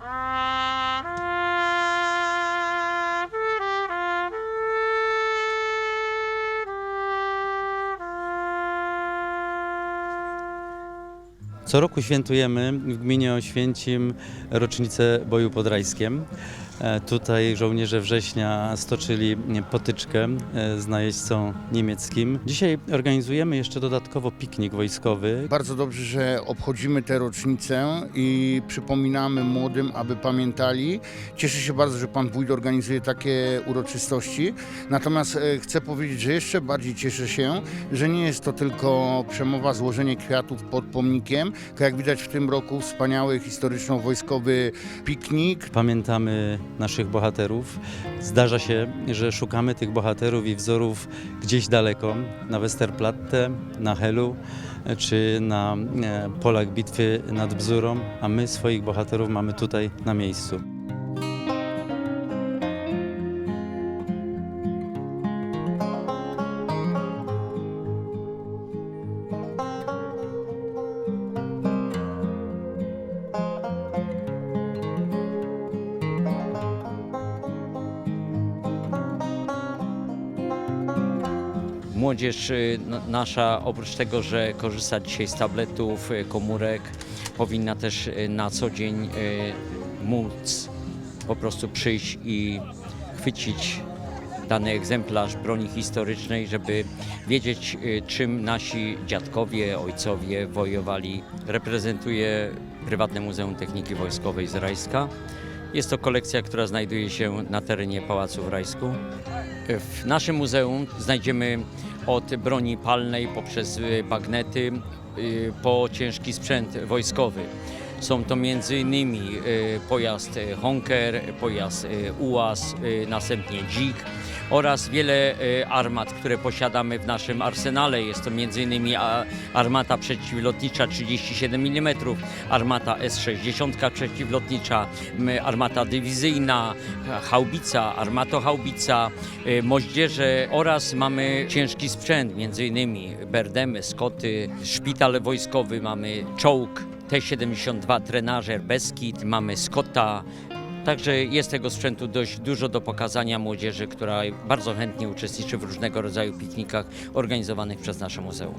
Co roku świętujemy w gminie Oświęcim rocznicę boju pod Rajskiem. E, Tutaj żołnierze września stoczyli potyczkę e, z najeźdźcą niemieckim. Dzisiaj organizujemy jeszcze dodatkowo piknik wojskowy. Bardzo dobrze, że obchodzimy tę rocznicę i przypominamy młodym, aby pamiętali. Cieszę się bardzo, że Pan Wójt organizuje takie uroczystości. Natomiast e, chcę powiedzieć, że jeszcze bardziej cieszę się, że nie jest to tylko przemowa, złożenie kwiatów pod pomnikiem, tylko jak widać w tym roku wspaniały historyczno-wojskowy piknik. Pamiętamy naszych bohaterów. Zdarza się, że szukamy tych bohaterów i wzorów gdzieś daleko, na Westerplatte, na Helu e, czy na e, polach bitwy nad Bzurą, a my swoich bohaterów mamy tutaj na miejscu. Młodzież y, nasza oprócz tego, że korzysta dzisiaj z tabletów, y, komórek, powinna też y, na co dzień móc po prostu przyjść i chwycić dany egzemplarz broni historycznej, żeby wiedzieć czym nasi dziadkowie, ojcowie wojowali. Reprezentuję Prywatne Muzeum Techniki Wojskowej z Rajska. Jest to kolekcja, która znajduje się na terenie Pałacu w Rajsku. W naszym muzeum znajdziemy od broni palnej poprzez y, bagnety y, po ciężki sprzęt wojskowy. Są to m.in. pojazd y, Honker, pojazd UAS, następnie dzik oraz wiele y, armat, które posiadamy w naszym arsenale. Jest to m.in. armata przeciwlotnicza 37 mm, armata S-60 przeciwlotnicza, armata dywizyjna, haubica, armatohaubica, y, moździerze oraz mamy ciężki sprzęt, m.in. berdemy, skoty, szpital wojskowy, mamy czołg T-72 trenażer Beskid, mamy Scotta, Także jest tego sprzętu dość dużo do pokazania młodzieży, która bardzo chętnie uczestniczy w różnego rodzaju piknikach organizowanych przez nasze muzeum.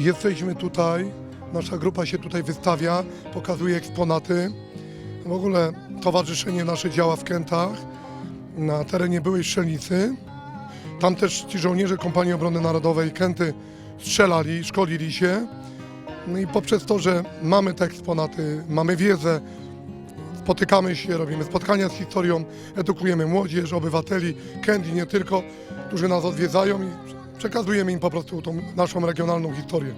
Jesteśmy tutaj, nasza grupa się tutaj wystawia, pokazuje eksponaty. W ogóle towarzyszenie nasze działa w Kętach, na terenie byłej strzelnicy. Tam też ci żołnierze Kompanii Obrony Narodowej Kęty strzelali, szkolili się. No i poprzez to, że mamy te eksponaty, mamy wiedzę, spotykamy się, robimy spotkania z historią, edukujemy młodzież, obywateli Kęt i nie tylko, którzy nas odwiedzają i przekazujemy im po prostu tą naszą regionalną historię.